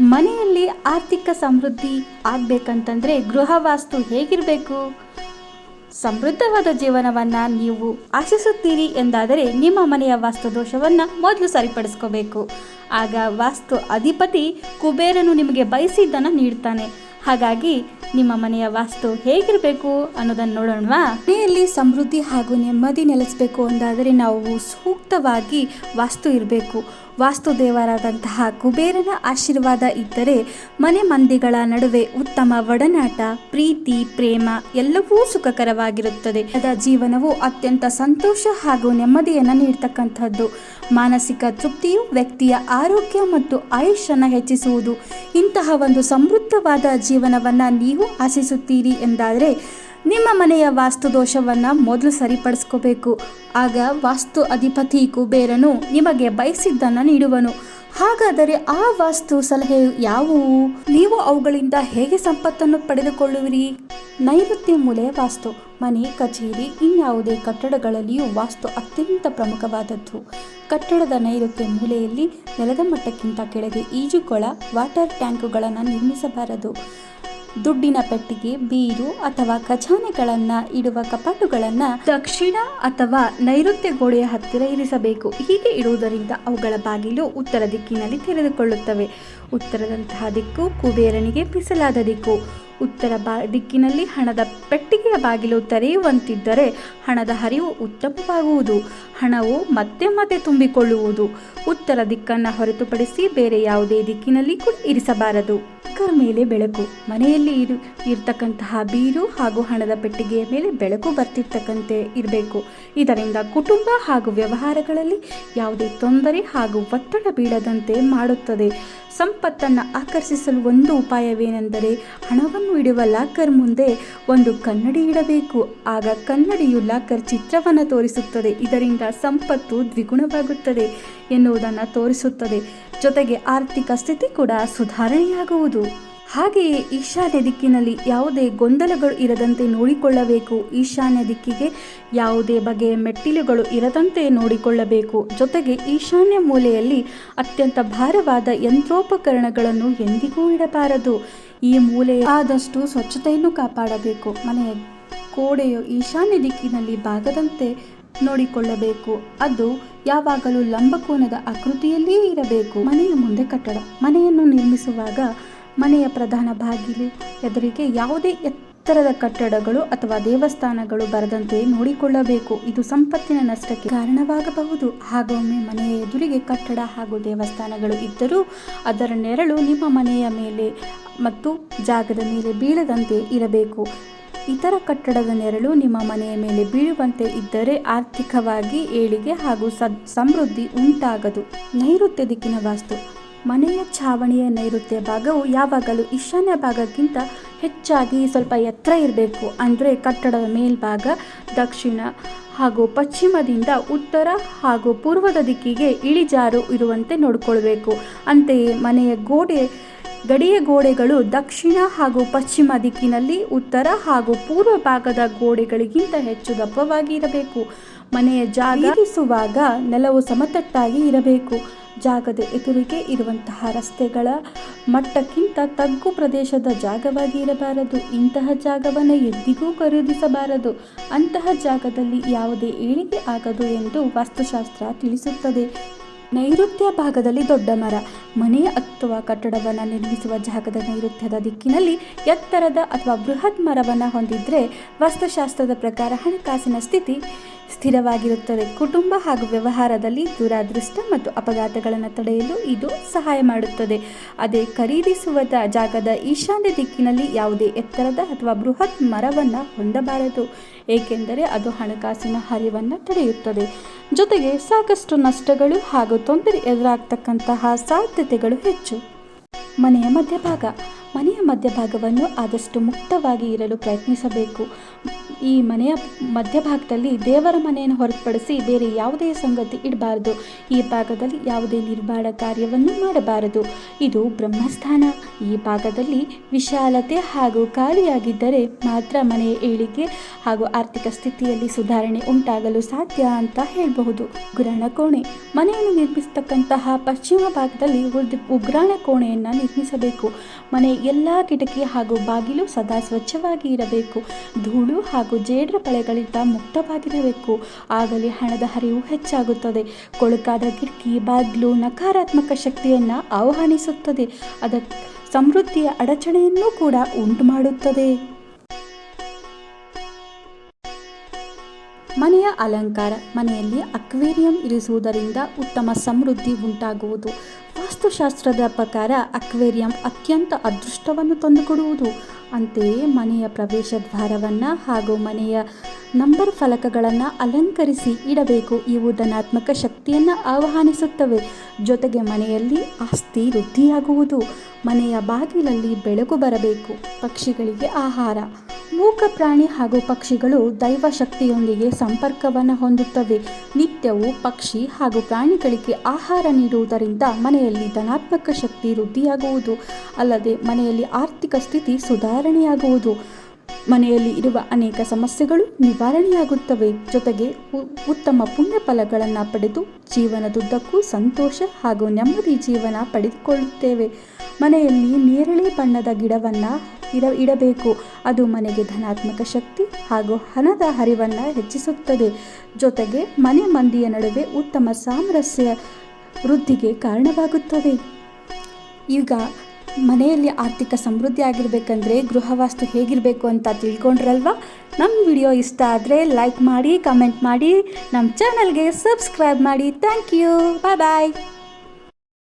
ಮನೆಯಲ್ಲಿ ಆರ್ಥಿಕ ಸಮೃದ್ಧಿ ಆಗಬೇಕಂತಂದರೆ ಗೃಹ ವಾಸ್ತು ಹೇಗಿರಬೇಕು? ಸಮೃದ್ಧವಾದ ಜೀವನವನ್ನು ನೀವು ಆಶಿಸುತ್ತೀರಿ ಎಂದಾದರೆ ನಿಮ್ಮ ಮನೆಯ ವಾಸ್ತು ದೋಷವನ್ನು ಮೊದಲು ಸರಿಪಡಿಸ್ಕೋಬೇಕು. ಆಗ ವಾಸ್ತು ಅಧಿಪತಿ ಕುಬೇರನು ನಿಮಗೆ ಬಯಸಿದ್ದನ್ನು ನೀಡ್ತಾನೆ. ಹಾಗಾಗಿ ನಿಮ್ಮ ಮನೆಯ ವಾಸ್ತು ಹೇಗಿರಬೇಕು ಅನ್ನೋದನ್ನು ನೋಡೋಣವಾ? ಮನೆಯಲ್ಲಿ ಸಮೃದ್ಧಿ ಹಾಗೂ ನೆಮ್ಮದಿ ನೆಲೆಸಬೇಕು ಅಂದಾದರೆ ನಾವು ಸೂಕ್ತವಾಗಿ ವಾಸ್ತು ಇರಬೇಕು. ವಾಸ್ತು ದೇವರಾದಂತಹ ಕುಬೇರನ ಆಶೀರ್ವಾದ ಇದ್ದರೆ ಮನೆ ಮಂದಿಗಳ ನಡುವೆ ಉತ್ತಮ ಒಡನಾಟ, ಪ್ರೀತಿ, ಪ್ರೇಮ ಎಲ್ಲವೂ ಸುಖಕರವಾಗಿರುತ್ತದೆ. ಅದ ಜೀವನವು ಅತ್ಯಂತ ಸಂತೋಷ ಹಾಗೂ ನೆಮ್ಮದಿಯನ್ನು ನೀಡ್ತಕ್ಕಂಥದ್ದು. ಮಾನಸಿಕ ತೃಪ್ತಿಯು ವ್ಯಕ್ತಿಯ ಆರೋಗ್ಯ ಮತ್ತು ಆಯುಷ್ಯನ ಹೆಚ್ಚಿಸುವುದು. ಇಂತಹ ಒಂದು ಸಮೃದ್ಧವಾದ ಜೀವನವನ್ನು ನೀವು ಆಶಿಸುತ್ತೀರಿ ಎಂದಾದರೆ ನಿಮ್ಮ ಮನೆಯ ವಾಸ್ತು ದೋಷವನ್ನು ಮೊದಲು ಸರಿಪಡಿಸ್ಕೋಬೇಕು. ಆಗ ವಾಸ್ತು ಅಧಿಪತಿ ಕುಬೇರನು ನಿಮಗೆ ಬಯಸಿದ್ದನ್ನು ನೀಡುವನು. ಹಾಗಾದರೆ ಆ ವಾಸ್ತು ಸಲಹೆ ಯಾವುವು? ನೀವು ಅವುಗಳಿಂದ ಹೇಗೆ ಸಂಪತ್ತನ್ನು ಪಡೆದುಕೊಳ್ಳುವಿರಿ? ನೈಋತ್ಯ ಮೂಲೆಯ ವಾಸ್ತು, ಮನೆ, ಕಚೇರಿ, ಇನ್ಯಾವುದೇ ಕಟ್ಟಡಗಳಲ್ಲಿಯೂ ವಾಸ್ತು ಅತ್ಯಂತ ಪ್ರಮುಖವಾದದ್ದು. ಕಟ್ಟಡದ ನೈಋತ್ಯ ಮೂಲೆಯಲ್ಲಿ ನೆಲದ ಮಟ್ಟಕ್ಕಿಂತ ಕೆಳಗೆ ಈಜುಕೊಳ, ವಾಟರ್ ಟ್ಯಾಂಕುಗಳನ್ನು ನಿರ್ಮಿಸಬಾರದು. ದುಡ್ಡಿನ ಪೆಟ್ಟಿಗೆ, ಬೀರು ಅಥವಾ ಖಜಾನೆಗಳನ್ನು ಇಡುವ ಕಪಾಟುಗಳನ್ನು ದಕ್ಷಿಣ ಅಥವಾ ನೈಋತ್ಯ ಗೋಡೆಯ ಹತ್ತಿರ ಇರಿಸಬೇಕು. ಹೀಗೆ ಇಡುವುದರಿಂದ ಅವುಗಳ ಬಾಗಿಲು ಉತ್ತರ ದಿಕ್ಕಿನಲ್ಲಿ ತೆರೆದುಕೊಳ್ಳುತ್ತವೆ. ಉತ್ತರದಂತಹ ದಿಕ್ಕು ಕುಬೇರನಿಗೆ ಮೀಸಲಾದ ದಿಕ್ಕು. ಉತ್ತರ ಬಾ ದಿಕ್ಕಿನಲ್ಲಿ ಹಣದ ಪೆಟ್ಟಿಗೆಯ ಬಾಗಿಲು ತೆರೆಯುವಂತಿದ್ದರೆ ಹಣದ ಹರಿವು ಉತ್ತಮವಾಗುವುದು. ಹಣವು ಮತ್ತೆ ಮತ್ತೆ ತುಂಬಿಕೊಳ್ಳುವುದು. ಉತ್ತರ ದಿಕ್ಕನ್ನು ಹೊರತುಪಡಿಸಿ ಬೇರೆ ಯಾವುದೇ ದಿಕ್ಕಿನಲ್ಲಿ ಇರಿಸಬಾರದು. ದಿಕ್ಕರ ಮೇಲೆ ಬೆಳಕು. ಮನೆಯಲ್ಲಿ ಇರು, ಇರ್ತಕ್ಕಂತಹ ಬೀರು ಹಾಗೂ ಹಣದ ಪೆಟ್ಟಿಗೆಯ ಮೇಲೆ ಬೆಳಕು ಬರ್ತಿರ್ತಕ್ಕಂತೆ ಇರಬೇಕು. ಇದರಿಂದ ಕುಟುಂಬ ಹಾಗೂ ವ್ಯವಹಾರಗಳಲ್ಲಿ ಯಾವುದೇ ತೊಂದರೆ ಹಾಗೂ ಒತ್ತಡ ಬೀಳದಂತೆ ಮಾಡುತ್ತದೆ. ಸಂಪತ್ತನ್ನು ಆಕರ್ಷಿಸಲು ಒಂದು ಉಪಾಯವೇನೆಂದರೆ ಹಣವನ್ನು ಇಡುವ ಲಾಕರ್ ಮುಂದೆ ಒಂದು ಕನ್ನಡಿ ಇಡಬೇಕು. ಆಗ ಕನ್ನಡಿಯು ಲಾಕರ್ ಚಿತ್ರವನ್ನು ತೋರಿಸುತ್ತದೆ. ಇದರಿಂದ ಸಂಪತ್ತು ದ್ವಿಗುಣವಾಗುತ್ತದೆ ಎನ್ನುವುದನ್ನು ತೋರಿಸುತ್ತದೆ. ಜೊತೆಗೆ ಆರ್ಥಿಕ ಸ್ಥಿತಿ ಕೂಡ ಸುಧಾರಣೆಯಾಗುವುದು. ಹಾಗೆಯೇ ಈಶಾನ್ಯ ದಿಕ್ಕಿನಲ್ಲಿ ಯಾವುದೇ ಗೊಂದಲಗಳು ಇರದಂತೆ ನೋಡಿಕೊಳ್ಳಬೇಕು. ಈಶಾನ್ಯ ದಿಕ್ಕಿಗೆ ಯಾವುದೇ ಬಗೆಯ ಮೆಟ್ಟಿಲುಗಳು ಇರದಂತೆ ನೋಡಿಕೊಳ್ಳಬೇಕು. ಜೊತೆಗೆ ಈಶಾನ್ಯ ಮೂಲೆಯಲ್ಲಿ ಅತ್ಯಂತ ಭಾರವಾದ ಯಂತ್ರೋಪಕರಣಗಳನ್ನು ಎಂದಿಗೂ ಇಡಬಾರದು. ಈ ಮೂಲೆ ಆದಷ್ಟು ಸ್ವಚ್ಛತೆಯನ್ನು ಕಾಪಾಡಬೇಕು. ಮನೆಯ ಕೋಡೆಯು ಈಶಾನ್ಯ ದಿಕ್ಕಿನಲ್ಲಿ ಬಾಗದಂತೆ ನೋಡಿಕೊಳ್ಳಬೇಕು. ಅದು ಯಾವಾಗಲೂ ಲಂಬಕೋನದ ಆಕೃತಿಯಲ್ಲಿಯೇ ಇರಬೇಕು. ಮನೆಯ ಮುಂದೆ ಕಟ್ಟಡ. ಮನೆಯನ್ನು ನಿರ್ಮಿಸುವಾಗ ಮನೆಯ ಪ್ರಧಾನ ಬಾಗಿಲು ಎದುರಿಗೆ ಯಾವುದೇ ಎತ್ತರದ ಕಟ್ಟಡಗಳು ಅಥವಾ ದೇವಸ್ಥಾನಗಳು ಬರದಂತೆ ನೋಡಿಕೊಳ್ಳಬೇಕು. ಇದು ಸಂಪತ್ತಿನ ನಷ್ಟಕ್ಕೆ ಕಾರಣವಾಗಬಹುದು. ಹಾಗೊಮ್ಮೆ ಮನೆಯ ಎದುರಿಗೆ ಕಟ್ಟಡ ಹಾಗೂ ದೇವಸ್ಥಾನಗಳು ಇದ್ದರೂ ಅದರ ನೆರಳು ನಿಮ್ಮ ಮನೆಯ ಮೇಲೆ ಮತ್ತು ಜಾಗದ ಮೇಲೆ ಬೀಳದಂತೆ ಇರಬೇಕು. ಇತರ ಕಟ್ಟಡದ ನೆರಳು ನಿಮ್ಮ ಮನೆಯ ಮೇಲೆ ಬೀಳುವಂತೆ ಇದ್ದರೆ ಆರ್ಥಿಕವಾಗಿ ಏಳಿಗೆ ಹಾಗೂ ಸಮೃದ್ಧಿ ಉಂಟಾಗದು. ನೈಋತ್ಯ ದಿಕ್ಕಿನ ವಾಸ್ತು. ಮನೆಯ ಛಾವಣಿಯ ನೈಋತ್ಯ ಭಾಗವು ಯಾವಾಗಲೂ ಈಶಾನ್ಯ ಭಾಗಕ್ಕಿಂತ ಹೆಚ್ಚಾಗಿ ಸ್ವಲ್ಪ ಎತ್ತರ ಇರಬೇಕು. ಅಂದರೆ ಕಟ್ಟಡದ ಮೇಲ್ಭಾಗ, ದಕ್ಷಿಣ ಹಾಗೂ ಪಶ್ಚಿಮದಿಂದ ಉತ್ತರ ಹಾಗೂ ಪೂರ್ವದ ದಿಕ್ಕಿಗೆ ಇಳಿಜಾರು ಇರುವಂತೆ ನೋಡಿಕೊಳ್ಬೇಕು ಅಂತೆಯೇ ಮನೆಯ ಗೋಡೆ, ಗಡಿಯ ಗೋಡೆಗಳು ದಕ್ಷಿಣ ಹಾಗೂ ಪಶ್ಚಿಮ ದಿಕ್ಕಿನಲ್ಲಿ ಉತ್ತರ ಹಾಗೂ ಪೂರ್ವ ಭಾಗದ ಗೋಡೆಗಳಿಗಿಂತ ಹೆಚ್ಚು ದಪ್ಪವಾಗಿ ಇರಬೇಕು. ಮನೆಯ ಜಾಗ ಇರಿಸುವಾಗ ನೆಲವು ಸಮತಟ್ಟಾಗಿ ಇರಬೇಕು. ಜಾಗದ ಎದುರಿಗೆ ಇರುವಂತಹ ರಸ್ತೆಗಳ ಮಟ್ಟಕ್ಕಿಂತ ತಗ್ಗು ಪ್ರದೇಶದ ಜಾಗವಾಗಿ ಇರಬಾರದು. ಇಂತಹ ಜಾಗವನ್ನು ಎಂದಿಗೂ ಖರೀದಿಸಬಾರದು. ಅಂತಹ ಜಾಗದಲ್ಲಿ ಯಾವುದೇ ಏಳಿಗೆ ಆಗದು ಎಂದು ವಾಸ್ತುಶಾಸ್ತ್ರ ತಿಳಿಸುತ್ತದೆ. ನೈಋತ್ಯ ಭಾಗದಲ್ಲಿ ದೊಡ್ಡ ಮರ ಮನೆ ಅಥವಾ ಕಟ್ಟಡವನ್ನು ನಿರ್ಮಿಸುವ ಜಾಗದ ನೈಋತ್ಯದ ದಿಕ್ಕಿನಲ್ಲಿ ಎತ್ತರದ ಅಥವಾ ಬೃಹತ್ ಮರವನ್ನು ಹೊಂದಿದ್ರೆ ವಾಸ್ತುಶಾಸ್ತ್ರದ ಪ್ರಕಾರ ಹಣಕಾಸಿನ ಸ್ಥಿತಿ ಸ್ಥಿರವಾಗಿರುತ್ತದೆ ಕುಟುಂಬ ಹಾಗೂ ವ್ಯವಹಾರದಲ್ಲಿ ದುರಾದೃಷ್ಟ ಮತ್ತು ಅಪಘಾತಗಳನ್ನು ತಡೆಯಲು ಇದು ಸಹಾಯ ಮಾಡುತ್ತದೆ. ಅದೇ ಖರೀದಿಸುವ ಜಾಗದ ಈಶಾನ್ಯ ದಿಕ್ಕಿನಲ್ಲಿ ಯಾವುದೇ ಎತ್ತರದ ಅಥವಾ ಬೃಹತ್ ಮರವನ್ನು ಹೊಂದಬಾರದು, ಏಕೆಂದರೆ ಅದು ಹಣಕಾಸಿನ ಹರಿವನ್ನು ತಡೆಯುತ್ತದೆ. ಜೊತೆಗೆ ಸಾಕಷ್ಟು ನಷ್ಟಗಳು ಹಾಗೂ ತೊಂದರೆ ಎದುರಾಗ್ತಕ್ಕಂತಹ ಸಾಧ್ಯತೆಗಳು ಹೆಚ್ಚು. ಮನೆಯ ಮಧ್ಯಭಾಗ. ಮನೆಯ ಮಧ್ಯಭಾಗವನ್ನು ಆದಷ್ಟು ಮುಕ್ತವಾಗಿ ಇರಲು ಪ್ರಯತ್ನಿಸಬೇಕು. ಈ ಮನೆಯ ಮಧ್ಯಭಾಗದಲ್ಲಿ ದೇವರ ಮನೆಯನ್ನು ಹೊರತುಪಡಿಸಿ ಬೇರೆ ಯಾವುದೇ ಸಂಗತಿ ಇಡಬಾರದು. ಈ ಭಾಗದಲ್ಲಿ ಯಾವುದೇ ನಿರ್ಮಾಣ ಕಾರ್ಯವನ್ನು ಮಾಡಬಾರದು. ಇದು ಬ್ರಹ್ಮಸ್ಥಾನ. ಈ ಭಾಗದಲ್ಲಿ ವಿಶಾಲತೆ ಹಾಗೂ ಖಾಲಿಯಾಗಿದ್ದರೆ ಮಾತ್ರ ಮನೆಯ ಏಳಿಗೆ ಹಾಗೂ ಆರ್ಥಿಕ ಸ್ಥಿತಿಯಲ್ಲಿ ಸುಧಾರಣೆ ಉಂಟಾಗಲು ಸಾಧ್ಯ ಅಂತ ಹೇಳಬಹುದು. ಉಗ್ರಾಣ ಕೋಣೆ. ಮನೆಯನ್ನು ನಿರ್ಮಿಸತಕ್ಕಂತಹ ಪಶ್ಚಿಮ ಭಾಗದಲ್ಲಿ ಉಗ್ರಾಣ ಕೋಣೆಯನ್ನು ನಿರ್ಮಿಸಬೇಕು. ಮನೆ ಎಲ್ಲ ಕಿಟಕಿ ಹಾಗೂ ಬಾಗಿಲು ಸದಾ ಸ್ವಚ್ಛವಾಗಿ ಇರಬೇಕು. ಧೂಳು ಹಾಗೂ ಜೇಡ್ರ ಪಳೆಗಳಿಂದ ಮುಕ್ತವಾಗಿರಬೇಕು. ಆಗಲೇ ಹಣದ ಹರಿವು ಹೆಚ್ಚಾಗುತ್ತದೆ. ಕೊಳಕಾದ ಕಿಟಕಿ, ಬಾಗಿಲು ನಕಾರಾತ್ಮಕ ಶಕ್ತಿಯನ್ನು ಆಹ್ವಾನಿಸುತ್ತದೆ. ಅದ ಸಮೃದ್ಧಿಯ ಅಡಚಣೆಯನ್ನು ಕೂಡ ಉಂಟು ಮಾಡುತ್ತದೆ ಮನೆಯ ಅಲಂಕಾರ, ಮನೆಯಲ್ಲಿ ಅಕ್ವೇರಿಯಂ ಇರಿಸುವುದರಿಂದ ಉತ್ತಮ ಸಮೃದ್ಧಿ ಉಂಟಾಗುವುದು. ವಾಸ್ತುಶಾಸ್ತ್ರದ ಪ್ರಕಾರ ಅಕ್ವೇರಿಯಂ ಅತ್ಯಂತ ಅದೃಷ್ಟವನ್ನು ತಂದುಕೊಡುವುದು. ಅಂತೆಯೇ ಮನೆಯ ಪ್ರವೇಶ ದ್ವಾರವನ್ನು ಹಾಗೂ ಮನೆಯ ನಂಬರ್ ಫಲಕಗಳನ್ನು ಅಲಂಕರಿಸಿ ಇಡಬೇಕು. ಇವು ಧನಾತ್ಮಕ ಶಕ್ತಿಯನ್ನು ಆಹ್ವಾನಿಸುತ್ತವೆ. ಜೊತೆಗೆ ಮನೆಯಲ್ಲಿ ಆಸ್ತಿ ವೃದ್ಧಿಯಾಗುವುದು. ಮನೆಯ ಬಾಗಿಲಲ್ಲಿ ಬೆಳಕು ಬರಬೇಕು. ಪಕ್ಷಿಗಳಿಗೆ ಆಹಾರ. ಮೂಕ ಪ್ರಾಣಿ ಹಾಗೂ ಪಕ್ಷಿಗಳು ದೈವ ಶಕ್ತಿಯೊಂದಿಗೆ ಸಂಪರ್ಕವನ್ನು ಹೊಂದುತ್ತವೆ. ನಿತ್ಯವೂ ಪಕ್ಷಿ ಹಾಗೂ ಪ್ರಾಣಿಗಳಿಗೆ ಆಹಾರ ನೀಡುವುದರಿಂದ ಮನೆಯಲ್ಲಿ ಧನಾತ್ಮಕ ಶಕ್ತಿ ವೃದ್ಧಿಯಾಗುವುದು, ಅಲ್ಲದೆ ಮನೆಯಲ್ಲಿ ಆರ್ಥಿಕ ಸ್ಥಿತಿ ಸುಧಾರಣೆಯಾಗುವುದು. ಮನೆಯಲ್ಲಿ ಇರುವ ಅನೇಕ ಸಮಸ್ಯೆಗಳು ನಿವಾರಣೆಯಾಗುತ್ತವೆ. ಜೊತೆಗೆ ಉತ್ತಮ ಪುಣ್ಯ ಫಲಗಳನ್ನು ಪಡೆದು ಜೀವನದುದ್ದಕ್ಕೂ ಸಂತೋಷ ಹಾಗೂ ನೆಮ್ಮದಿ ಜೀವನ ಪಡೆದುಕೊಳ್ಳುತ್ತೇವೆ. ಮನೆಯಲ್ಲಿ ನೇರಳೆ ಬಣ್ಣದ ಗಿಡವನ್ನು ಇಡ, ಇಡಬೇಕು. ಅದು ಮನೆಗೆ ಧನಾತ್ಮಕ ಶಕ್ತಿ ಹಾಗೂ ಹಣದ ಹರಿವನ್ನು ಹೆಚ್ಚಿಸುತ್ತದೆ. ಜೊತೆಗೆ ಮನೆ ಮಂದಿಯ ನಡುವೆ ಉತ್ತಮ ಸಾಮರಸ್ಯ ವೃದ್ಧಿಗೆ ಕಾರಣವಾಗುತ್ತದೆ. ಈಗ ಮನೆಯಲ್ಲಿ ಆರ್ಥಿಕ ಸಮೃದ್ಧಿ ಆಗಿರಬೇಕಂದ್ರೆ ಗೃಹವಾಸ್ತು ಹೇಗಿರಬೇಕು ಅಂತ ತಿಳ್ಕೊಂಡ್ರಲ್ವಾ? ನಮ್ಮ ವಿಡಿಯೋ ಇಷ್ಟ ಆದರೆ ಲೈಕ್ ಮಾಡಿ ಕಮೆಂಟ್ ಮಾಡಿ ನಮ್ಮ ಚಾನಲ್ಗೆ ಸಬ್ಸ್ಕ್ರೈಬ್ ಮಾಡಿ. Thank you bye bye